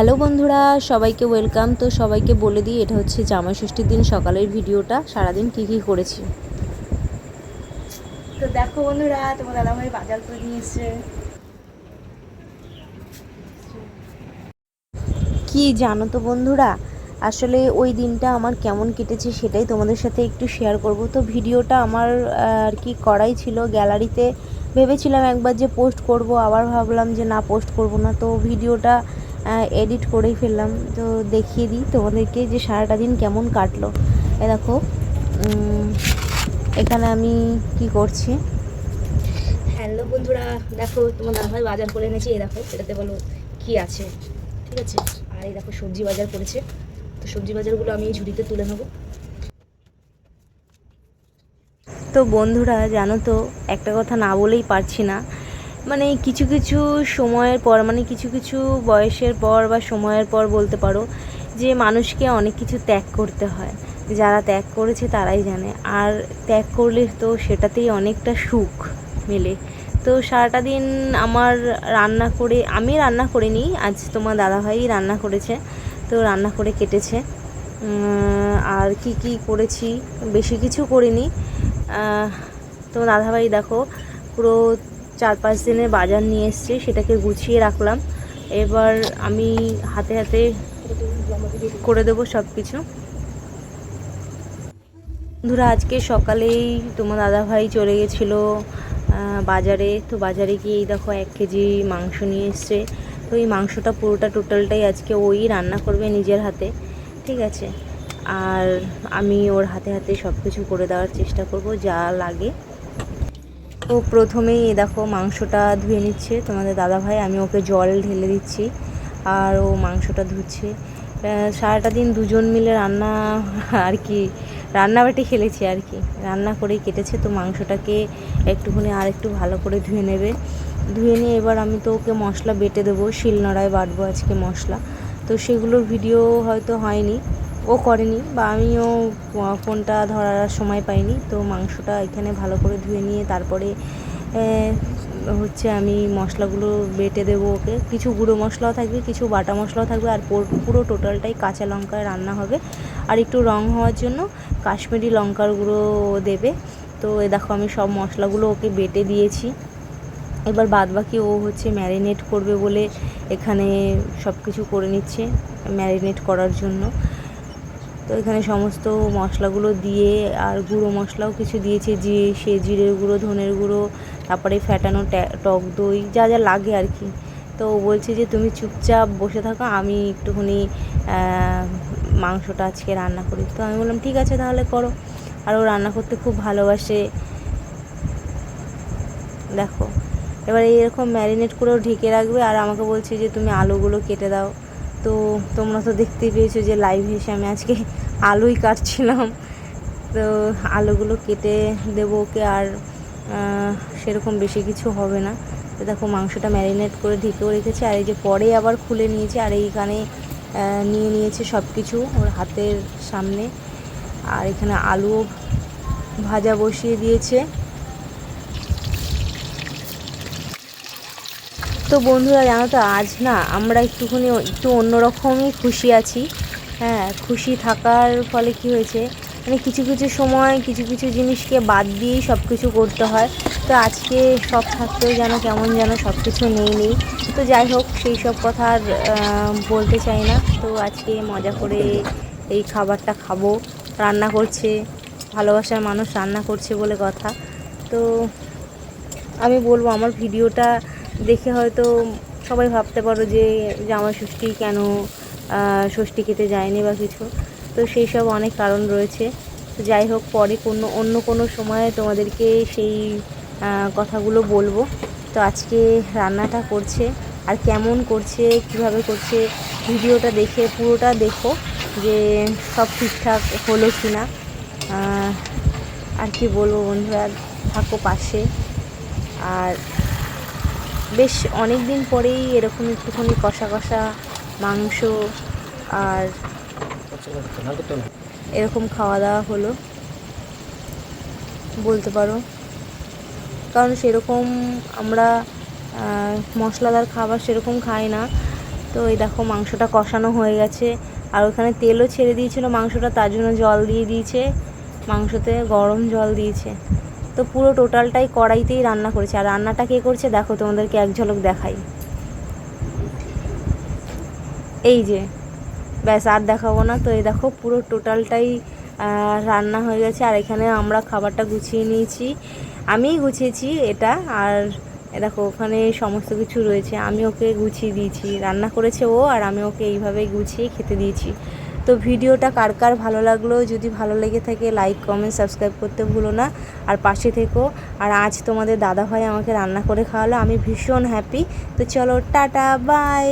Hello বন্ধুরা সবাইকে welcome. তো সবাইকে বলে দিই এটা হচ্ছে জামাই ষষ্ঠীর দিন সকালের ভিডিওটা। সারাদিন কী কী করেছি? তো দেখো বন্ধুরা তোমার দাদাভাই বাজার করে নিয়ে এসছে। কি জানো তো বন্ধুরা আসলে ওই দিনটা আমার কেমন কেটেছে সেটাই তোমাদের সাথে একটু শেয়ার করব। তো ভিডিওটা আমার আর কি করাই ছিল। গ্যালারিতে ভেবেছিলাম একবার যে পোস্ট করব আবার ভাবলাম যে না পোস্ট করব না। তো ভিডিওটা এডিট করেই ফেললাম। তো দেখিয়ে দিই তোমাদেরকে যে সারাটা দিন কেমন কাটলো। এ দেখো এখানে আমি কি করছি? হ্যালো বন্ধুরা দেখো তোমার দাদাভাই বাজার করে এনেছি এই দেখো এটাতে বলো কি আছে ঠিক আছে? আর এই দেখো সবজি বাজার করেছে তো সবজি বাজারগুলো আমি এই ঝুড়িতে তুলে নেব। তো বন্ধুরা জানো তো একটা কথা না বলেই পারছি না। মানে কিছু কিছু সময়ের পর মানে কিছু কিছু বয়সের পর বা সময়ের পর বলতে পারো যে মানুষকে অনেক কিছু ত্যাগ করতে হয়। যারা ত্যাগ করেছে তারাই জানে। আর ত্যাগ করলে তো সেটাতেই অনেকটা সুখ মেলে। তো সারাটা দিন আমার রান্না করে, আমি রান্না করিনি, আজ তোমার দাদাভাই রান্না করেছে, তো রান্না করে কেটেছে। আর কি কি করেছি, বেশি কিছু করিনি। তো দাদাভাই দেখো পুরো চার পাঁচ দিনের বাজার নিয়ে এসছে, সেটাকে গুছিয়ে রাখলাম। এবার আমি হাতে হাতে করে দেবো সব কিছু বন্ধুরা আজকে সকালেই তোমার দাদাভাই চলে গেছিল বাজারে। তো বাজারে গিয়ে এই দেখো এক কেজি মাংস নিয়ে এসছে। তো এই মাংসটা পুরোটা টোটালটাই আজকে ওই রান্না করবে নিজের হাতে, ঠিক আছে? আর আমি ওর হাতে হাতে সব কিছু করে দেওয়ার চেষ্টা করব, যা লাগে। তো প্রথমেই এই দেখো মাংসটা ধুয়ে নিচ্ছে। তোমাদের দাদাভাই, আমি ওকে জল ঢেলে দিচ্ছি আর ও মাংসটা ধুচ্ছে। সারাটা দিন দুজন মিলে রান্না আর কি, রান্নাবাটি খেলেছি আর কি। রান্না করেই কেটেছে, তো মাংসটাকে একটুখানি আর একটু ভালো করে ধুয়ে নেবে। ধুয়ে নিয়ে এবার আমি তো ওকে মশলা বেটে দেবো, শিলনোড়ায় বাটবো আজকে মশলা। তো সেগুলোর ভিডিও হয়তো হয়নি। ও করেনি বা আমিও ফোনটা ধরার সময় পাইনি। তো মাংসটা এখানে ভালো করে ধুয়ে নিয়ে তারপরে হচ্ছে আমি মশলাগুলো বেটে দেবো ওকে। কিছু গুঁড়ো মশলাও থাকবে, কিছু বাটা মশলাও থাকবে, আর পুরো- পুরো টোটালটাই কাঁচা লঙ্কায় রান্না হবে। আর একটু রং হওয়ার জন্য কাশ্মীরি লঙ্কার গুঁড়ো দেবে। তো এ দেখো আমি সব মশলাগুলো ওকে বেটে দিয়েছি। এবার বাদ বাকি ও হচ্ছে ম্যারিনেট করবে বলে এখানে সব কিছু করে নিচ্ছে ম্যারিনেট করার জন্য। তো এখানে সমস্ত মশলাগুলো দিয়ে আর গুঁড়ো মশলাও কিছু দিয়েছে যে সে জিরের গুঁড়ো, ধনের গুঁড়ো, তারপরে ফ্যাটানো টক দই, যা যা লাগে আর কি। তো বলছে যে, তুমি চুপচাপ বসে থাকো, আমি একটুখানি মাংসটা আজকে রান্না করি। তো আমি বললাম, ঠিক আছে তাহলে করো। আর ও রান্না করতে খুব ভালোবাসে। দেখো, এবার এরকম ম্যারিনেট করেও ঢেকে রাখবে আর আমাকে বলছে যে, তুমি আলুগুলো কেটে দাও। তো তোমরা তো দেখতেই পেয়েছ যে লাইভ এসে আমি আজকে আলুই কাটছিলাম। তো আলুগুলো কেটে দেবো ওকে আর সেরকম বেশি কিছু হবে না। তো দেখো মাংসটা ম্যারিনেট করে ঢেকেও রেখেছে, আর এই যে পরে আবার খুলে নিয়েছে, আর এইখানে নিয়ে নিয়েছে সব কিছু ওর হাতের সামনে। আর এখানে আলুও ভাজা বসিয়ে দিয়েছে। তো বন্ধুরা জানো তো, আজ না আমরা একটুখানি একটু অন্যরকমই খুশি আছি। হ্যাঁ খুশি থাকার ফলে কি হয়েছে? মানে কিছু কিছু সময় কিছু কিছু জিনিসকে বাদ দিয়েই সব কিছু করতে হয়। তো আজকে সব থাকতেও যেন কেমন যেন সব কিছু নেই নেই। তো যাই হোক, সেই সব কথা আর বলতে চাই না। তো আজকে মজা করে এই খাবারটা খাব। রান্না করছে, ভালোবাসার মানুষ রান্না করছে বলে কথা। তো আমি বলব, আমার ভিডিওটা দেখে হয়তো সবাই ভাবতে পারো যে জামা ষষ্ঠী কেন ষষ্ঠী খেতে যায়নি বা কিছু। তো সেই সব অনেক কারণ রয়েছে। যাই হোক, পরে কোনো, অন্য কোনো সময় তোমাদেরকে সেই কথাগুলো বলব। তো আজকে রান্নাটা করছে, আর কেমন করছে, কীভাবে করছে, ভিডিওটা দেখে, পুরোটা দেখো যে সব ঠিকঠাক হলো কি না আর কি বলব বন্ধুরা, থাকো পাশে। আর বেশ অনেক দিন পরেই এরকম একটুখানি কষা কষা মাংস আর এরকম খাওয়া দাওয়া হলো, বলতে পারো। কারণ সেরকম আমরা মশলাদার খাবার সেরকম খাই না। তো এই দেখো মাংসটা কষানো হয়ে গেছে। আর ওখানে তেলও ছেড়ে দিয়েছিল মাংসটা, তার জন্য জল দিয়ে দিয়েছে। মাংসতে গরম জল দিয়েছে। তো পুরো টোটালটাই কড়াইতেই রান্না করেছে। আর রান্নাটা কে করছে দেখো, তোমাদেরকে এক ঝলক দেখাই। এই যে, ব্যাস, আর দেখাবো না। তো এই দেখো, পুরো টোটালটাই রান্না হয়ে গেছে। আর এখানে আমরা খাবারটা গুছিয়ে নিয়েছি। আমিই গুছিয়েছি এটা। আর দেখো, ওখানে সমস্ত কিছু রয়েছে। আমি ওকে গুছিয়ে দিয়েছি। রান্না করেছে ও, আর আমি ওকে এইভাবেই গুছিয়ে খেতে দিয়েছি। তো ভিডিওটা কার কার ভালো লাগল? যদি ভালো লেগে থাকে লাইক কমেন্ট সাবস্ক্রাইব করতে ভুলো না। আর পাশে থেকো। আর আজ তোমাদের দাদাভাই আমাকে রান্না করে খাওয়ালো। আমি ভীষণ হ্যাপি তো চলো, টাটা বাই